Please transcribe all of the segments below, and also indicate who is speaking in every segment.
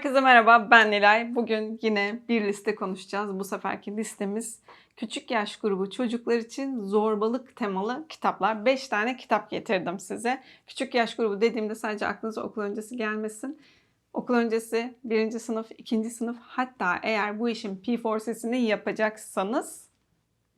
Speaker 1: Herkese merhaba, ben Nilay. Bugün yine bir liste konuşacağız. Bu seferki listemiz küçük yaş grubu çocuklar için zorbalık temalı kitaplar. 5 tane kitap getirdim size. Küçük yaş grubu dediğimde sadece aklınıza okul öncesi gelmesin. Okul öncesi, birinci sınıf, ikinci sınıf hatta eğer bu işin P4C'sini yapacaksanız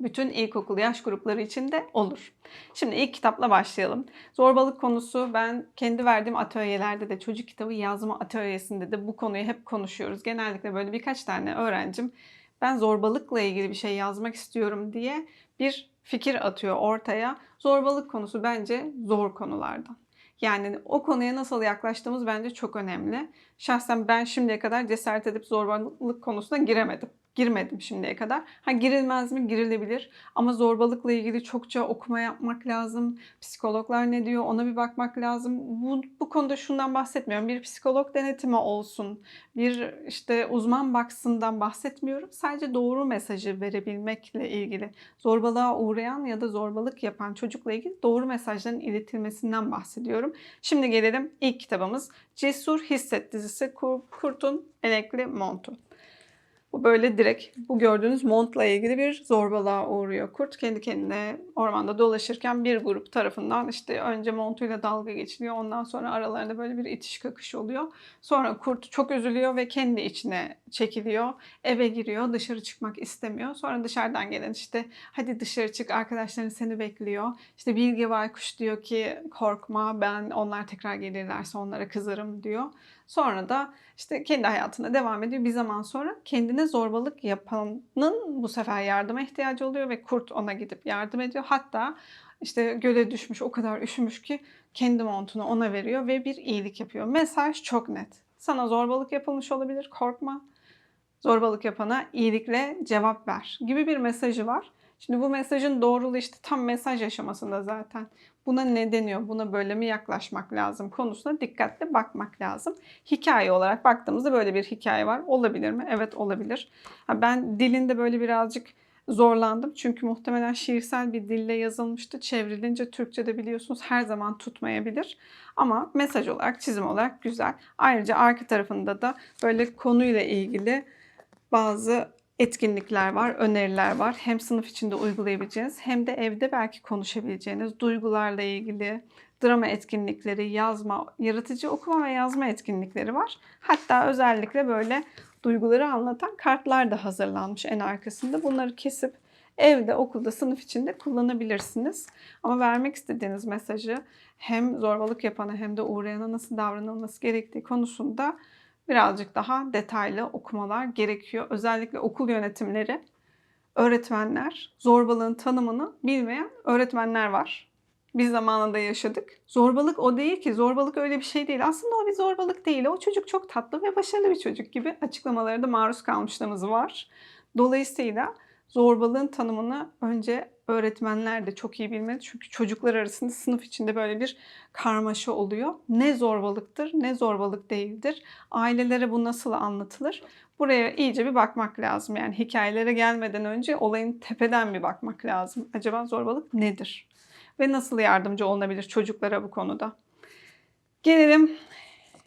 Speaker 1: bütün ilkokul yaş grupları için de olur. Şimdi ilk kitapla başlayalım. Zorbalık konusu ben kendi verdiğim atölyelerde de çocuk kitabı yazma atölyesinde de bu konuyu hep konuşuyoruz. Genellikle böyle birkaç tane öğrencim ben zorbalıkla ilgili bir şey yazmak istiyorum diye bir fikir atıyor ortaya. Zorbalık konusu bence zor konulardan. Yani o konuya nasıl yaklaştığımız bence çok önemli. Şahsen ben şimdiye kadar cesaret edip zorbalık konusuna giremedim girmedim şimdiye kadar. Ha girilmez mi? Girilebilir. Ama zorbalıkla ilgili çokça okuma yapmak lazım. Psikologlar ne diyor ona bir bakmak lazım. Bu, bu konuda şundan bahsetmiyorum. Bir psikolog denetimi olsun. Bir işte uzman baksından bahsetmiyorum. Sadece doğru mesajı verebilmekle ilgili. Zorbalığa uğrayan ya da zorbalık yapan çocukla ilgili doğru mesajların iletilmesinden bahsediyorum. Şimdi gelelim ilk kitabımız. Cesur Hisset dizisi Kurt'un Elekli Montu. Bu böyle direkt bu gördüğünüz montla ilgili bir zorbalığa uğruyor. Kurt kendi kendine ormanda dolaşırken bir grup tarafından işte önce montuyla dalga geçiliyor. Ondan sonra aralarında böyle bir itiş kakış oluyor. Sonra kurt çok üzülüyor ve kendi içine çekiliyor. Eve giriyor. Dışarı çıkmak istemiyor. Sonra dışarıdan gelen işte hadi dışarı çık arkadaşların seni bekliyor. İşte Bilge Baykuş diyor ki korkma ben onlar tekrar gelirlerse onlara kızarım diyor. Sonra da işte kendi hayatına devam ediyor. Bir zaman sonra kendine zorbalık yapanın bu sefer yardıma ihtiyacı oluyor ve kurt ona gidip yardım ediyor. Hatta işte göle düşmüş o kadar üşümüş ki kendi montunu ona veriyor ve bir iyilik yapıyor. Mesaj çok net. Sana zorbalık yapılmış olabilir korkma. Zorbalık yapana iyilikle cevap ver gibi bir mesajı var. Şimdi bu mesajın doğruluğu işte tam mesaj aşamasında zaten. Buna ne deniyor, buna böyle mi yaklaşmak lazım konusuna dikkatle bakmak lazım. Hikaye olarak baktığımızda böyle bir hikaye var. Olabilir mi? Evet olabilir. Ben dilinde böyle birazcık zorlandım. Çünkü muhtemelen şiirsel bir dille yazılmıştı. Çevrilince Türkçe'de biliyorsunuz her zaman tutmayabilir. Ama mesaj olarak, çizim olarak güzel. Ayrıca arka tarafında da böyle konuyla ilgili bazı etkinlikler var, öneriler var. Hem sınıf içinde uygulayabileceğiniz hem de evde belki konuşabileceğiniz duygularla ilgili drama etkinlikleri, yazma, yaratıcı okuma ve yazma etkinlikleri var. Hatta özellikle böyle duyguları anlatan kartlar da hazırlanmış en arkasında. Bunları kesip evde, okulda, sınıf içinde kullanabilirsiniz. Ama vermek istediğiniz mesajı hem zorbalık yapana hem de uğrayana nasıl davranılması gerektiği konusunda birazcık daha detaylı okumalar gerekiyor. Özellikle okul yönetimleri, öğretmenler, zorbalığın tanımını bilmeyen öğretmenler var. Biz zamanında yaşadık. Zorbalık o değil ki. Zorbalık öyle bir şey değil. Aslında o bir zorbalık değil. O çocuk çok tatlı ve başarılı bir çocuk gibi açıklamalara da maruz kalmışlığımız var. Dolayısıyla zorbalığın tanımını önce öğretmenler de çok iyi bilmeli. Çünkü çocuklar arasında sınıf içinde böyle bir karmaşa oluyor. Ne zorbalıktır, ne zorbalık değildir. Ailelere bu nasıl anlatılır? Buraya iyice bir bakmak lazım. Yani hikayelere gelmeden önce olayın tepeden bir bakmak lazım. Acaba zorbalık nedir? Ve nasıl yardımcı olunabilir çocuklara bu konuda? Gelelim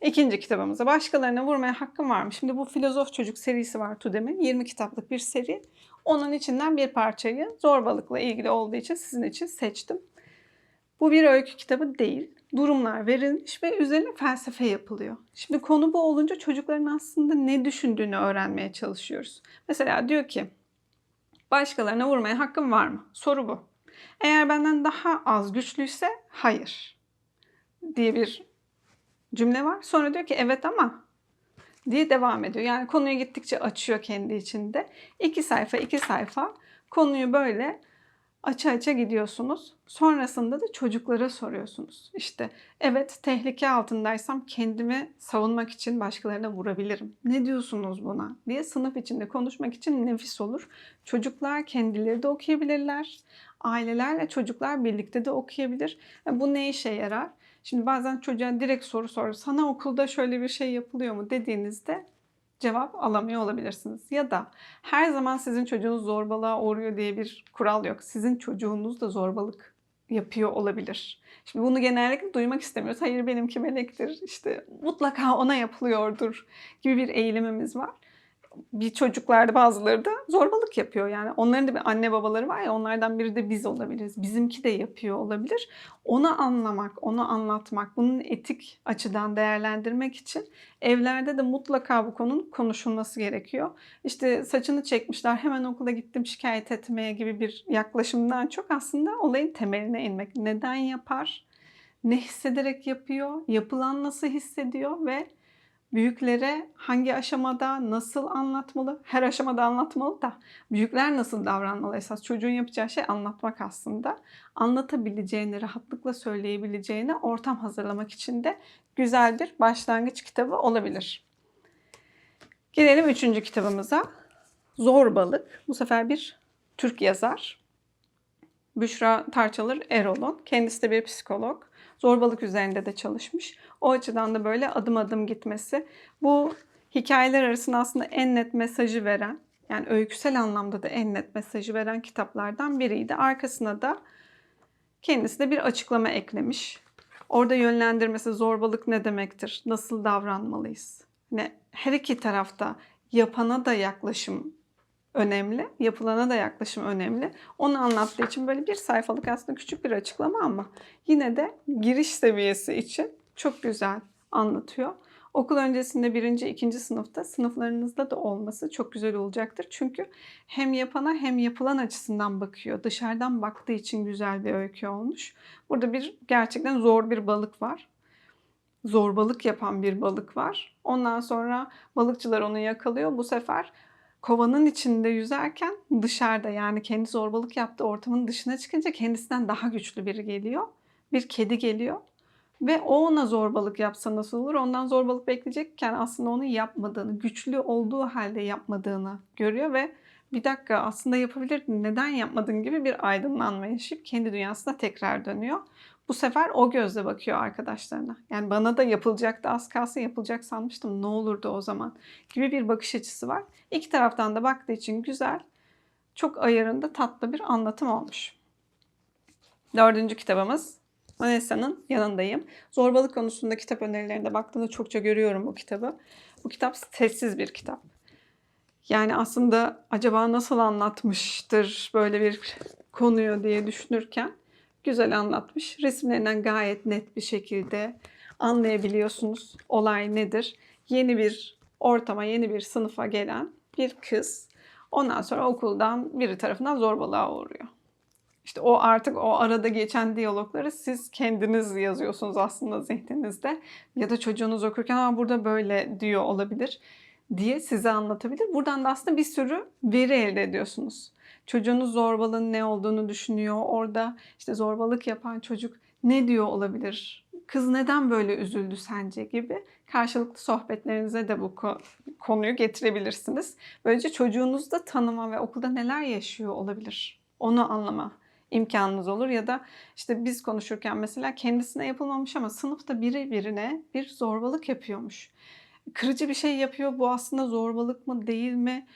Speaker 1: İkinci kitabımıza başkalarına vurmaya hakkım var mı? Şimdi bu Filozof Çocuk serisi var TÜDEM'in. 20 kitaplık bir seri. Onun içinden bir parçayı zorbalıkla ilgili olduğu için sizin için seçtim. Bu bir öykü kitabı değil. Durumlar verilmiş ve üzerine felsefe yapılıyor. Şimdi konu bu olunca çocukların aslında ne düşündüğünü öğrenmeye çalışıyoruz. Mesela diyor ki başkalarına vurmaya hakkım var mı? Soru bu. Eğer benden daha az güçlüyse hayır diye bir cümle var. Sonra diyor ki evet ama diye devam ediyor. Yani konuya gittikçe açıyor kendi içinde. İki sayfa iki sayfa konuyu böyle aça aça gidiyorsunuz. Sonrasında da çocuklara soruyorsunuz. İşte evet tehlike altındaysam kendimi savunmak için başkalarına vurabilirim. Ne diyorsunuz buna diye sınıf içinde konuşmak için nefis olur. Çocuklar kendileri de okuyabilirler. Ailelerle çocuklar birlikte de okuyabilir. Bu ne işe yarar? Şimdi bazen çocuğa direkt soru sor. Sana okulda şöyle bir şey yapılıyor mu dediğinizde cevap alamıyor olabilirsiniz. Ya da her zaman sizin çocuğunuz zorbalığa uğruyor diye bir kural yok. Sizin çocuğunuz da zorbalık yapıyor olabilir. Şimdi bunu genellikle duymak istemiyoruz. Hayır benimki melektir. İşte mutlaka ona yapılıyordur gibi bir eğilimimiz var. Bir çocuklarda bazıları da zorbalık yapıyor. Yani onların da bir anne babaları var ya onlardan biri de biz olabiliriz. Bizimki de yapıyor olabilir. Onu anlamak, onu anlatmak, bunun etik açıdan değerlendirmek için evlerde de mutlaka bu konunun konuşulması gerekiyor. İşte saçını çekmişler hemen okula gittim şikayet etmeye gibi bir yaklaşımdan çok aslında olayın temeline inmek. Neden yapar? Ne hissederek yapıyor? Yapılan nasıl hissediyor ve büyüklere hangi aşamada nasıl anlatmalı? Her aşamada anlatmalı da büyükler nasıl davranmalı esas? Çocuğun yapacağı şey anlatmak aslında. Anlatabileceğini, rahatlıkla söyleyebileceğini ortam hazırlamak için de güzel bir başlangıç kitabı olabilir. Gelelim üçüncü kitabımıza. Zorbalık. Bu sefer bir Türk yazar. Büşra Tarçalır Erol'un. Kendisi de bir psikolog. Zorbalık üzerinde de çalışmış. O açıdan da böyle adım adım gitmesi. Bu hikayeler arasında aslında en net mesajı veren, yani öyküsel anlamda da en net mesajı veren kitaplardan biriydi. Arkasına da kendisi de bir açıklama eklemiş. Orada yönlendirmesi zorbalık ne demektir? Nasıl davranmalıyız? Ne her iki tarafta yapana da yaklaşım önemli, yapılana da yaklaşım önemli. Onu anlattığı için böyle bir sayfalık aslında küçük bir açıklama ama yine de giriş seviyesi için çok güzel anlatıyor. Okul öncesinde birinci, ikinci sınıfta sınıflarınızda da olması çok güzel olacaktır. Çünkü hem yapana hem yapılan açısından bakıyor. Dışarıdan baktığı için güzel bir öykü olmuş. Burada bir gerçekten zor bir balık var. Zorbalık yapan bir balık var. Ondan sonra balıkçılar onu yakalıyor. Bu sefer kovanın içinde yüzerken dışarıda yani kendi zorbalık yaptığı ortamın dışına çıkınca kendisinden daha güçlü biri geliyor. Bir kedi geliyor ve o ona zorbalık yapsa nasıl olur? Ondan zorbalık bekleyecekken aslında onu yapmadığını, güçlü olduğu halde yapmadığını görüyor ve bir dakika aslında yapabilirdin, neden yapmadın gibi bir aydınlanma yaşayıp kendi dünyasına tekrar dönüyor. Bu sefer o gözle bakıyor arkadaşlarına. Yani bana da yapılacaktı az kalsın yapılacak sanmıştım ne olurdu o zaman gibi bir bakış açısı var. İki taraftan da baktığı için güzel, çok ayarında tatlı bir anlatım olmuş. Dördüncü kitabımız Vanessa'nın yanındayım. Zorbalık konusunda kitap önerilerinde baktığımda çokça görüyorum bu kitabı. Bu kitap sessiz bir kitap. Yani aslında acaba nasıl anlatmıştır böyle bir konuyu diye düşünürken güzel anlatmış. Resimlerinden gayet net bir şekilde anlayabiliyorsunuz olay nedir. Yeni bir ortama, yeni bir sınıfa gelen bir kız ondan sonra okuldan biri tarafından zorbalığa uğruyor. İşte o artık o arada geçen diyalogları siz kendiniz yazıyorsunuz aslında zihninizde. Ya da çocuğunuz okurken ama burada böyle diyor olabilir diye size anlatabilir. Buradan da aslında bir sürü veri elde ediyorsunuz. Çocuğunuz zorbalığın ne olduğunu düşünüyor. Orada işte zorbalık yapan çocuk ne diyor olabilir? Kız neden böyle üzüldü sence gibi karşılıklı sohbetlerinize de bu konuyu getirebilirsiniz. Böylece çocuğunuz da tanıma ve okulda neler yaşıyor olabilir onu anlama imkanınız olur ya da işte biz konuşurken mesela kendisine yapılmamış ama sınıfta biri birine bir zorbalık yapıyormuş. Kırıcı bir şey yapıyor. Bu aslında zorbalık mı değil mi?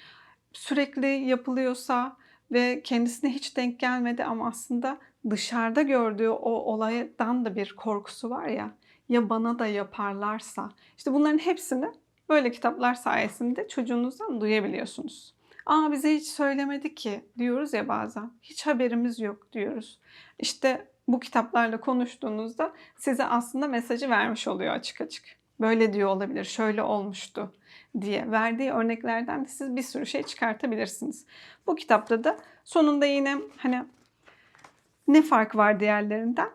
Speaker 1: Sürekli yapılıyorsa ve kendisine hiç denk gelmedi ama aslında dışarıda gördüğü o olaydan da bir korkusu var ya. Ya bana da yaparlarsa. İşte bunların hepsini böyle kitaplar sayesinde çocuğunuzdan duyabiliyorsunuz. Aa bize hiç söylemedi ki diyoruz ya bazen. Hiç haberimiz yok diyoruz. İşte bu kitaplarla konuştuğunuzda size aslında mesajı vermiş oluyor açık açık. Böyle diyor olabilir, şöyle olmuştu diye verdiği örneklerden de siz bir sürü şey çıkartabilirsiniz. Bu kitapta da sonunda yine hani ne fark var diğerlerinden?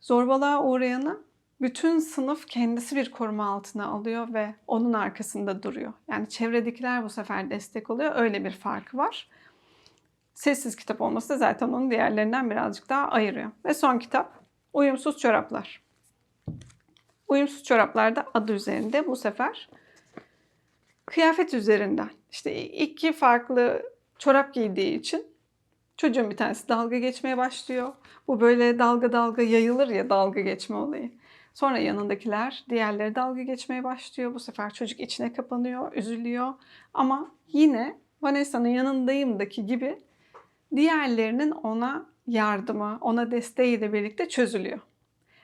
Speaker 1: Zorbalığa uğrayanı bütün sınıf kendisi bir koruma altına alıyor ve onun arkasında duruyor. Yani çevredekiler bu sefer destek oluyor. Öyle bir farkı var. Sessiz kitap olması da zaten onu diğerlerinden birazcık daha ayırıyor. Ve son kitap Uyumsuz Çoraplar. Uyumsuz Çoraplar da adı üzerinde bu sefer kıyafet üzerinden. İşte iki farklı çorap giydiği için çocuğun bir tanesi dalga geçmeye başlıyor. Bu böyle dalga dalga yayılır ya dalga geçme olayı. Sonra yanındakiler diğerleri dalga geçmeye başlıyor. Bu sefer çocuk içine kapanıyor, üzülüyor. Ama yine Vanessa'nın yanındayımdaki gibi diğerlerinin ona yardımı, ona desteğiyle birlikte çözülüyor.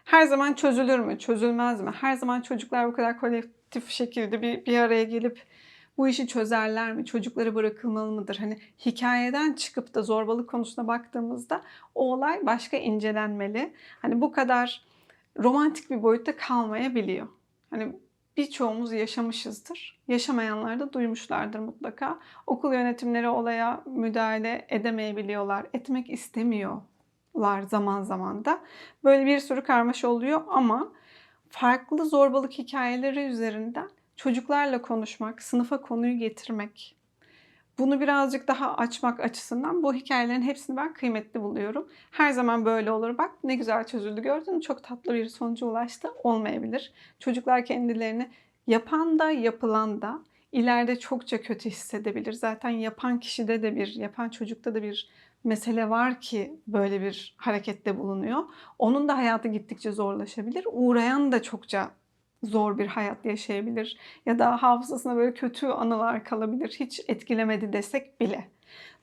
Speaker 1: Her zaman çözülür mü, çözülmez mi? Her zaman çocuklar bu kadar kolektif şekilde bir, bir araya gelip bu işi çözerler mi? Çocukları bırakılmalı mıdır? Hani hikayeden çıkıp da zorbalık konusuna baktığımızda o olay başka incelenmeli. Hani bu kadar romantik bir boyutta kalmayabiliyor. Hani birçoğumuz yaşamışızdır. Yaşamayanlar da duymuşlardır mutlaka. Okul yönetimleri olaya müdahale edemeyebiliyorlar. Etmek istemiyorlar zaman zaman da. Böyle bir sürü karmaşa oluyor ama farklı zorbalık hikayeleri üzerinden çocuklarla konuşmak, sınıfa konuyu getirmek, bunu birazcık daha açmak açısından bu hikayelerin hepsini ben kıymetli buluyorum. Her zaman böyle olur. Bak ne güzel çözüldü gördün mü? Çok tatlı bir sonuca ulaştı. Olmayabilir. Çocuklar kendilerini yapan da yapılan da ileride çokça kötü hissedebilir. Zaten yapan kişide de bir, yapan çocukta da bir mesele var ki böyle bir harekette bulunuyor. Onun da hayatı gittikçe zorlaşabilir. Uğrayan da çokça zor bir hayat yaşayabilir ya da hafızasına böyle kötü anılar kalabilir. Hiç etkilemedi desek bile.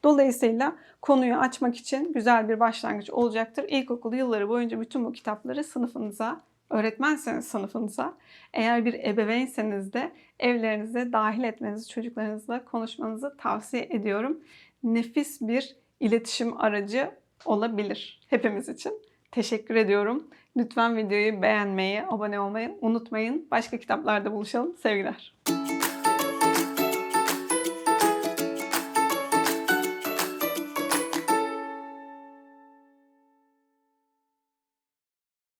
Speaker 1: Dolayısıyla konuyu açmak için güzel bir başlangıç olacaktır. İlkokul yılları boyunca bütün bu kitapları sınıfınıza, öğretmenseniz sınıfınıza, eğer bir ebeveynseniz de evlerinize dahil etmenizi, çocuklarınızla konuşmanızı tavsiye ediyorum. Nefis bir iletişim aracı olabilir hepimiz için. Teşekkür ediyorum. Lütfen videoyu beğenmeyi, abone olmayı unutmayın. Başka kitaplarda buluşalım. Sevgiler.